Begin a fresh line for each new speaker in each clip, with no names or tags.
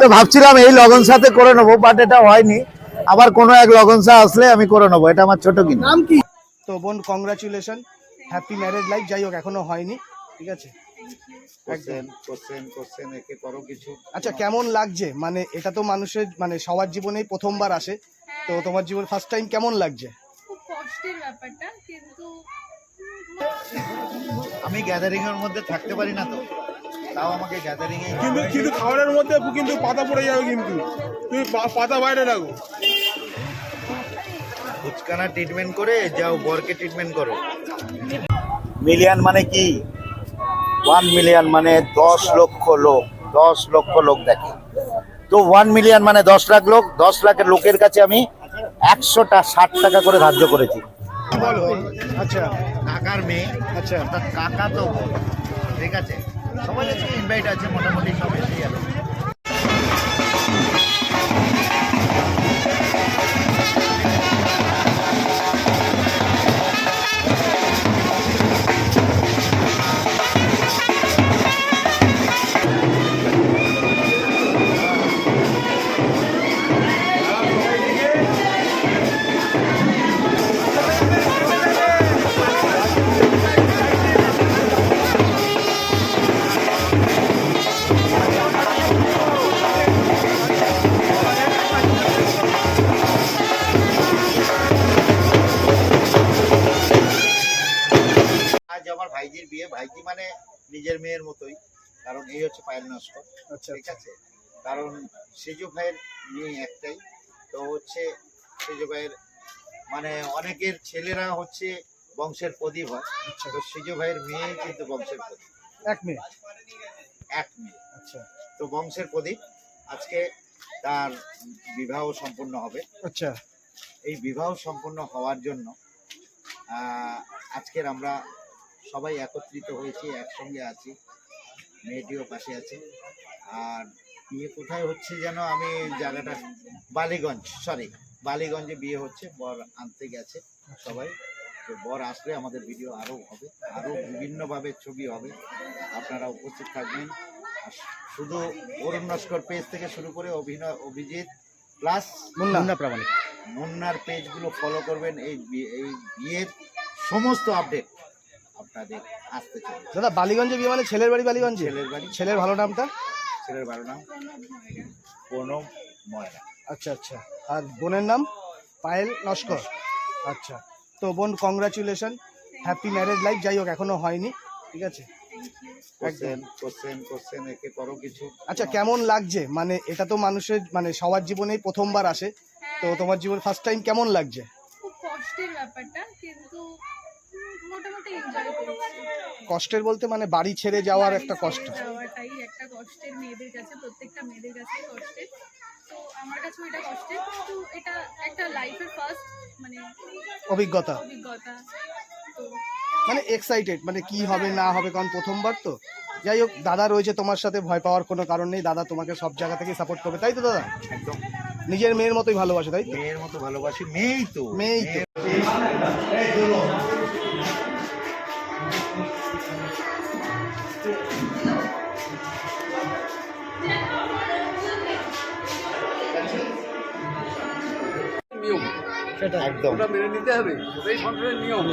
তো ভাবছিলাম এই লগন সাথে করে নেব বাট এটা হয়নি। আবার কোনো এক লগনসা আসলে আমি করে নেব এটা আমার ছোট কিনা।
নাম কি? তো বোন কংগ্রাচুলেশন হ্যাপি ম্যারেজ লাইফ যাই হোক এখনও হয়নি ঠিক আছে? আচ্ছা কেমন লাগছে? মানে এটা তো মানুষের মানে সবার জীবনেই প্রথমবার আসে। তো তোমার জীবন ফার্স্ট টাইম কেমন লাগছে?
খুব কষ্টের ব্যাপারটা কিন্তু
আমি গ্যাদারিং এর মধ্যে থাকতে পারি না তো। তাও আমাকে গ্যাদারিং এ
কিন্তু কিন্তু খাবারের মধ্যে কিন্তু পাতা পড়ে যাবে কিন্তু। তুমি পা- পাতা বাইরে রাখো।
ফুচকানা ট্রিটমেন্ট করে যাও বরকে ট্রিটমেন্ট করো। মিলিয়ন মানে কি? ওয়ান মিলিয়ন মানে দশ লক্ষ লোক দশ লক্ষ লোক দেখে। তো ওয়ান মিলিয়ন মানে দশ লাখ লোক দশ লাখের লোকের কাছে আমি একশোটা ষাট টাকা করে ধার্য করেছি।
বলো। আচ্ছা
কাকার মেয়ে।
আচ্ছা।
কাকা তো ঠিক আছে? সবাই আজকে ইনভাইট আছে মোটামুটি সবাই এসে নিজের মেয়ের মতোই কারণ এই হচ্ছে পায়েল নস্কর
আচ্ছা
ঠিক আছে? কারণ সেজু ভাইয়ের মেয়ে একটাই তো হচ্ছে সেজু ভাইয়ের মানে অনেকের ছেলেরা হচ্ছে বংশের প্রদীপ হয় তো সেজু ভাইয়ের মেয়ে কিন্তু বংশের প্রদীপ।
এক মিনিট
এক মেয়ে।
আচ্ছা।
তো বংশের প্রদীপ আজকে তার বিবাহ সম্পূর্ণ হবে।
আচ্ছা।
এই বিবাহ সম্পন্ন হওয়ার জন্য আজকের আমরা সবাই একত্রিত হয়েছি একসঙ্গে আছি মেয়েটিও পাশে আছে। আর বিয়ে কোথায় হচ্ছে যেন আমি জায়গাটা বালিগঞ্জ সরি বালিগঞ্জে বিয়ে হচ্ছে বর আনতে গেছে সবাই। তো বর আসলে আমাদের ভিডিও আরও হবে আরও বিভিন্নভাবে ছবি হবে। আপনারা উপস্থিত থাকবেন। আর শুধু অরুণ নস্কর পেজ থেকে শুরু করে অভিনয় অভিজিৎ প্লাস
মুন্না।
প্রামাণিক। মুন্নার পেজগুলো ফলো করবেন এই এই বিয়ের সমস্ত আপডেট আপনাদের আসতে চলে
দাদা বালিগঞ্জে বিয়ে মানে ছেলের বাড়ি বালিগঞ্জে?
ছেলের বাড়ি।
ছেলের ভালো নামটা?
ছেলের বাড়ি নাম প্রণব ময়রা
আচ্ছা আচ্ছা। আর বোনের নাম? পায়েল নস্কর। আচ্ছা। তো বোন কংগ্রাচুলেশন হ্যাপি ম্যারেড লাইফ যাই হোক এখনও হয়নি। ঠিক আছে?
কোশ্চেন কোশ্চেন কোশ্চেন একে করো কিছু।
আচ্ছা কেমন লাগছে? মানে এটা তো মানুষের মানে সবার জীবনেই প্রথমবার আসে। তো তোমার জীবন ফার্স্ট টাইম কেমন লাগছে?
খুব কষ্টের ব্যাপারটা কিন্তু মোটামুটি এনজয় করছি।
কষ্টের বলতে মানে বাড়ি ছেড়ে যাওয়ার একটা কষ্ট।
যাওয়াটাই একটা কষ্টের মেয়েদের কাছে প্রত্যেকটা মেয়েদের কাছে কষ্টের। তো আমার কাছে এটা কষ্টের কিন্তু এটা একটা লাইফের ফার্স্ট মানে
অভিজ্ঞতা।
অভিজ্ঞতা। তো
মানে এক্সাইটেড মানে কি হবে না হবে কারণ প্রথমবার তো। যাই হোক দাদা রয়েছে তোমার সাথে ভয় পাওয়ার কোনো কারণ নেই। দাদা তোমাকে সব জায়গা থেকে সাপোর্ট করবে। তাই তো দাদা?
একদম।
নিজের মেয়ের মতোই ভালোবাসে তাই তো?
মেয়ের মতো ভালোবাসি মেয়েই তো।
মেয়েই তো।
একদম।
ওটা মেনে নিতে হবে। ওটাই সংসারের নিয়ম।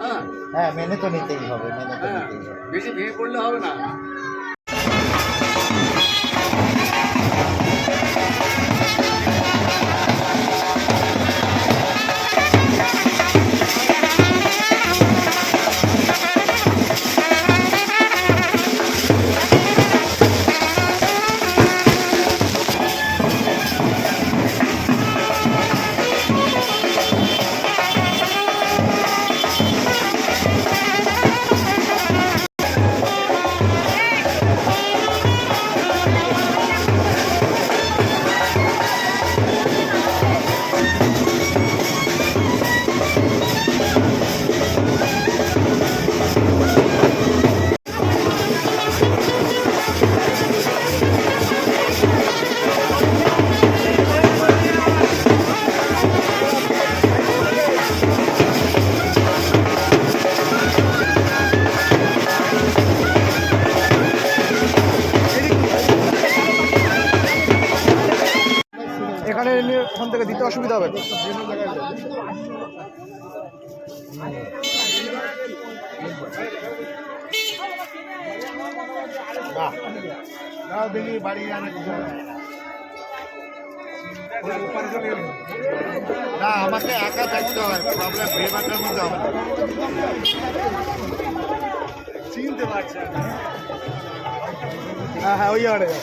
হ্যাঁ।
হ্যাঁ মেনে তো নিতেই হবে মেনে তো
হ্যাঁ।
নিতেই হবে।
বেশি ভিড় করলে হবে না।
দিতে অসুবিধা হবে
না আমাকে একা থাকতে হয় প্রবলেম ভেবাটার মধ্যে হবে না।
হ্যাঁ হ্যাঁ ওই যাও।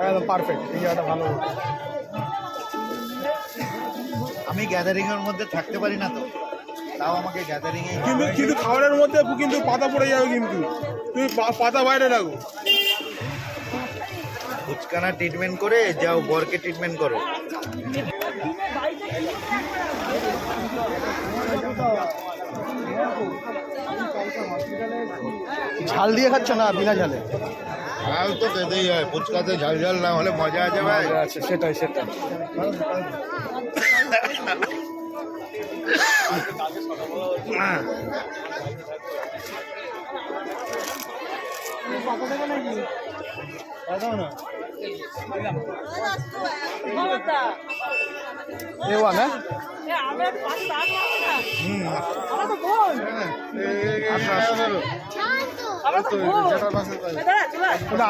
একদম পারফেক্ট এই জায়গাটা ভালো
আমি গ্যাদারিং এর মধ্যে থাকতে পারি না তো। তাও আমাকে গ্যাদারিং এ
কিন্তু কিন্তু খাবারের মধ্যে কিন্তু পাতা পড়ে যাবে কিন্তু। তুমি পা- পাতা বাইরে রাখো।
ফুচকানা ট্রিটমেন্ট করে যাও বরকে ট্রিটমেন্ট করো।
ঝাল দিয়ে খাচ্ছ না বিনা ঝালে?
ঝাল তো খেতেই হয় ফুচকাতে ঝাল ঝাল না হলে মজা আছে ভাই।
আচ্ছা সেটাই সেটাই। হ্যাঁ?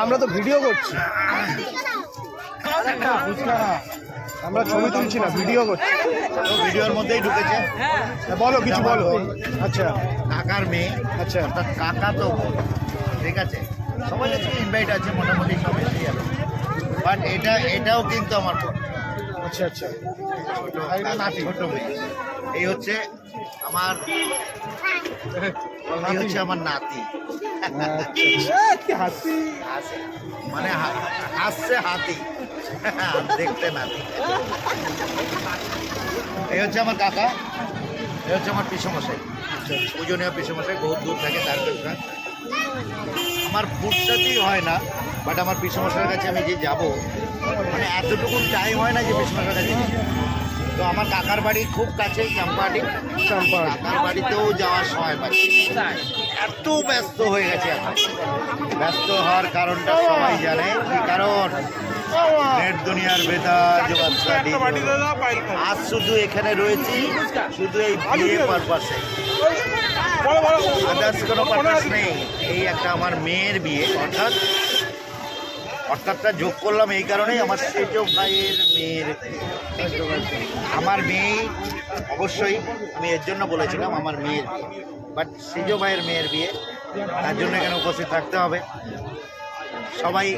আমরা তো ভিডিও করছি। আমরা ছবি তুলছি না ভিডিও করছি।
ভিডিওর মধ্যেই ঢুকেছে।
হ্যাঁ, বলো কিছু বলো। আচ্ছা।
কাকার মেয়ে
আচ্ছা।
অর্থাৎ কাকা তো ঠিক আছে? সবাই আজকে ইনভাইট আছে মোটামুটি সব এসে যাবে। বাট এটা এটাও কিন্তু আমার
আচ্ছা আচ্ছা।
ছোট নাতি। ছোট মেয়ে। এই হচ্ছে আমার এই হচ্ছে আমার নাতি। হাসে। মানে হাসছে হাতি। দেখতে নাতি এই হচ্ছে আমার কাকা এই হচ্ছে আমার পিসমশাই। পূজনীয় পিসমশাই বহুত দূর থাকে তার কাছে আমার ফুরসাতেই হয় না বাট আমার পিসমশাইয়ের কাছে আমি যে যাব মানে এতটুকু টাইম হয় না যে পিসমশাইয়ের কাছে তো আমার কাকার বাড়ি খুব কাছে চাম্পাহাটি।
চাম্পাহাটি।
কাকার বাড়িতেও যাওয়ার সময় পাচ্ছি এত ব্যস্ত হয়ে গেছে এখন। ব্যস্ত হওয়ার কারণটা সবাই জানে। কি কারণ? নেট দুনিয়ার
খাও।
আজ শুধু এখানে রয়েছি শুধু এই বিয়ে পারপাসে আদার্স কোনো পারপাস নেই। এই একটা আমার মেয়ের বিয়ে অর্থাৎ অর্থাৎটা যোগ করলাম এই কারণেই আমার সেজ ভাইয়ের মেয়ের আমার মেয়ে অবশ্যই আমি এর জন্য বলেছিলাম আমার মেয়ের বিয়ে। বাট সেজ ভাইয়ের মেয়ের বিয়ে তার জন্য এখানে উপস্থিত থাকতে হবে। সবাই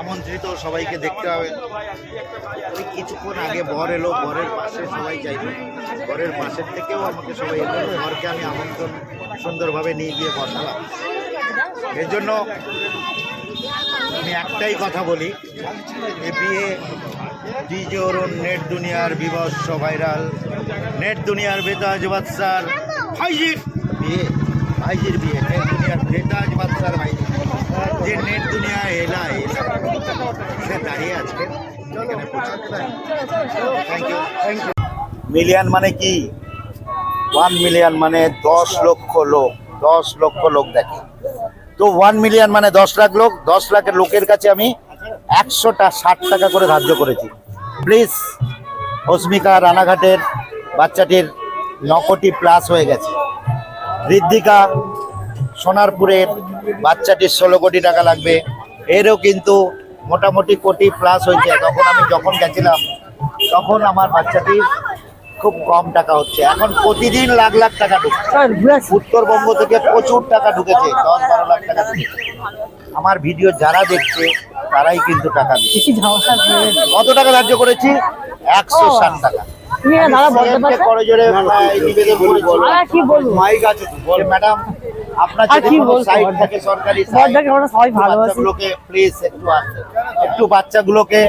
আমন্ত্রিত, সবাইকে দেখতে হবে। ওই কিছুক্ষণ আগে বর এলো, বরের পাশে সবাই চাইবে বরের পাশের থেকেও আমাকে সবাই এলো, বরকে আমি আমন্ত্রণ সুন্দরভাবে নিয়ে গিয়ে বসালাম। এর জন্য আমি একটাই কথা বলি যে বিয়ে ডিজে অরুণ নেট দুনিয়ার বিভৎস ভাইরাল। নেট দুনিয়ার বেতাজ বাদশার ভাইজির বিয়ে ভাইজির বিয়ে, নেট দুনিয়ার বেতাজ বাদশার ভাইজি যে নেট দুনিয়া এলা সে দাঁড়িয়ে ইউ মিলিয়ন মানে কি? ওয়ান মিলিয়ন মানে দশ লক্ষ লোক। দশ লক্ষ লোক দেখে। তো ওয়ান মিলিয়ন মানে দশ লাখ লোক। দশ লাখের লোকের কাছে আমি একশোটা ষাট টাকা করে ধার্য করেছি। প্লিজ অস্মিকা রানাঘাটের বাচ্চাটির ন কোটি প্লাস হয়ে গেছে। ঋদ্ধিকা সোনারপুরের বাচ্চাটির ষোলো কোটি টাকা লাগবে। এরও কিন্তু মোটামুটি কোটি প্লাস হয়েছে। তখন আমি যখন গেছিলাম তখন আমার বাচ্চাটির খুব কম টাকা হচ্ছে। এখন প্রতিদিন লাখ লাখ টাকা ঢুকছে। উত্তরবঙ্গ থেকে প্রচুর টাকা ঢুকেছে। দশ বারো লাখ টাকা ঢুকেছে। আমার ভিডিও যারা দেখছে তারাই কিন্তু টাকা দিচ্ছে। কত টাকা ধার্য করেছি? একশো ষাট টাকা। নিবেদন করেছি।
কি বলব?
মাইক আছে ম্যাডাম আপনার
আর কি বলব?
সাইট থাকে সরকারি
বড়দাকে আমরা সবাই ভালোবাসি।
বাচ্চাগুলোকে প্লিজ একটু বাচ্চাগুলোকে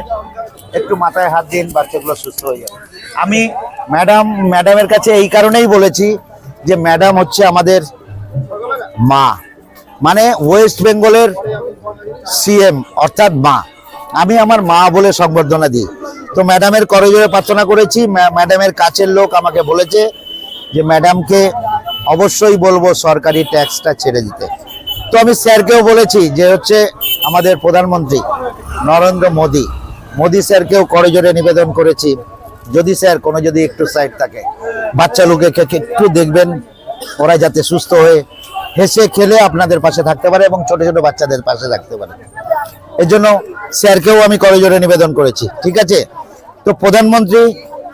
একটু মাথায় হাত দিন বাচ্চাগুলো সুস্থ হয়ে যাবে। আমি ম্যাডাম ম্যাডামের কাছে এই কারণেই বলেছি যে ম্যাডাম হচ্ছে আমাদের মা। মানে ওয়েস্ট বেঙ্গলের সিএম অর্থাৎ মা। আমি আমার মা বলে সংবর্ধনা দিই। তো ম্যাডামের করজোড়ে প্রার্থনা করেছি। ম্যাডামের কাছের লোক আমাকে বলেছে যে ম্যাডামকে অবশ্যই বলব সরকারি ট্যাক্সটা ছেড়ে দিতে। তো আমি স্যারকেও বলেছি যে হচ্ছে আমাদের প্রধানমন্ত্রী নরেন্দ্র মোদী, মোদি স্যারকেও করজোরে নিবেদন করেছি। যদি স্যার কোনো যদি একটু সাইড থাকে, বাচ্চা লোকে একটু দেখবেন, ওরা যাতে সুস্থ হয়ে হেসে খেলে আপনাদের পাশে থাকতে পারে এবং ছোট ছোট বাচ্চাদের পাশে থাকতে পারে। এর জন্য স্যারকেও আমি করজোরে নিবেদন করেছি, ঠিক আছে? তো প্রধানমন্ত্রী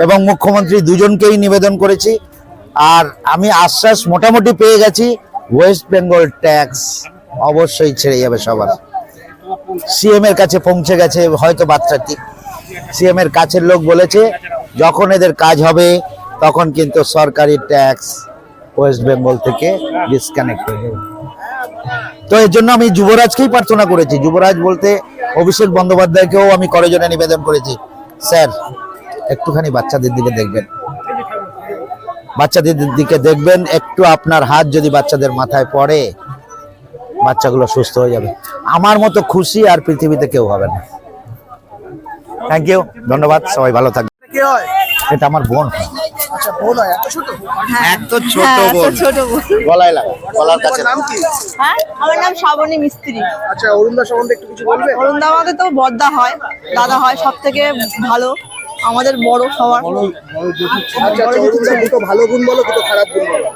এবং মুখ্যমন্ত্রী দুজনকেই নিবেদন করেছি। আর আমি আশ্বাস মোটামুটি পেয়ে গেছি ওয়েস্ট বেঙ্গল ট্যাক্স অবশ্যই ছেড়ে যাবে সবার। সিএম এর কাছে পৌঁছে গেছে, হয়তো বাচ্চাটি সিএম এর কাছের লোক বলেছে, যখন এদের কাজ হবে, তখন কিন্তু সরকারি ট্যাক্স ওয়েস্ট বেঙ্গল থেকে ডিসকানেক্ট হয়ে যাবে। তো এর জন্য আমি যুবরাজকেই প্রার্থনা করেছি। যুবরাজ বলতে অভিষেক বন্দ্যোপাধ্যায়কেও আমি করজনে নিবেদন করেছি। স্যার, একটুখানি বাচ্চাদের দিকে দেখবেন। বাচ্চাদের দিকে দেখবেন একটু আপনার হাত যদি বাচ্চাদের মাথায় পড়ে বাচ্চাগুলো সুস্থ হয়ে যাবে। আমার মতো খুশি আর পৃথিবীতে কেউ হবে না। থ্যাংক ইউ ধন্যবাদ সবাই ভালো থাকবে এটা আমার বোন।
আচ্ছা বোন হয় এত ছোট
এত ছোট
হ্যাঁ,
বোন। গলায় লাগা গলার কাছে
নাম কি?
হ্যাঁ আমার নাম শ্রাবণী মিস্ত্রি।
আচ্ছা অরুণদা সম্বন্ধে একটু কিছু বলবে?
অরুণদা আমাদের তো বদ্দা হয় দাদা হয় সব থেকে ভালো। আমাদের বড় সবার
আচ্ছা আচ্ছা দুটো ভালো গুণ বলো দুটো খারাপ গুণ বলো।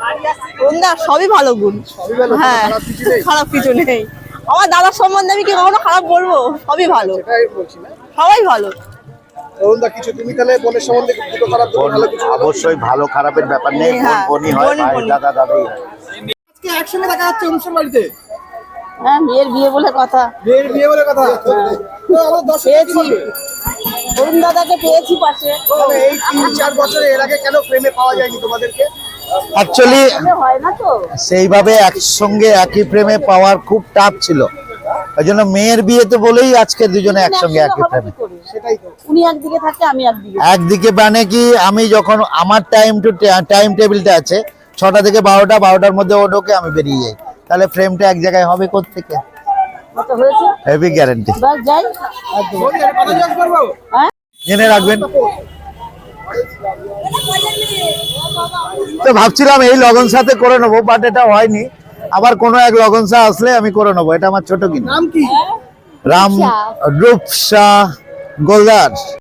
অরুণদা সবই ভালো গুণ।
সবই ভালো
হ্যাঁ
খারাপ কিছু নেই?
খারাপ কিছু নেই। আমার দাদার সম্বন্ধে আমি কি কখনো খারাপ বলব? সবই ভালো।
সেটাই বলছি না।
সবাই ভালো।
অরুণদা কিছু তুমি তাহলে বোনের সম্বন্ধে দুটো খারাপ দুটো ভালো কিছু বলো।
অবশ্যই ভালো খারাপের ব্যাপার নেই বোন
হ্যাঁ,
বোনই হয়
বোনই
ভাই
বোনই।
দাদা দাদাই হয়।
আজকে একসঙ্গে দেখা যাচ্ছে অনুষ্ঠান বাড়িতে?
হ্যাঁ মেয়ের বিয়ে বলে কথা।
বিয়ের বিয়ে বলে কথা? তো দর্শক কি বলবে?
অরুণ দাদাকে পেয়েছি পাশে।
মানে এই তিন চার বছরে এর আগে কেন প্রেমে পাওয়া যায়নি তোমাদেরকে?
অ্যাকচুয়ালি
না তো?
সেইভাবে একসঙ্গে একই প্রেমে পাওয়ার খুব টাফ ছিল। ওই জন্য মেয়ের বিয়েতে বলেই আজকে দুজনে একসঙ্গে একই প্রেমে।
সেটাই তো।
উনি একদিকে থাকে আমি একদিকে
একদিকে মানে কি আমি যখন আমার টাইম টু টাইম টেবিলটা আছে ছটা থেকে বারোটা বারোটার মধ্যে ও ঢোকে আমি বেরিয়ে যাই। তাহলে ফ্রেমটা এক জায়গায় হবে থেকে
কত হয়েছে
হেভি গ্যারান্টি জেনে রাখবেন। তো ভাবছিলাম এই লগন সাথে করে নেব বাট এটা হয়নি। আবার কোনো এক লগন সা আসলে আমি করে নেব। এটা আমার ছোট কিনা।
নাম কি?
রাম রূপসা গোলদার।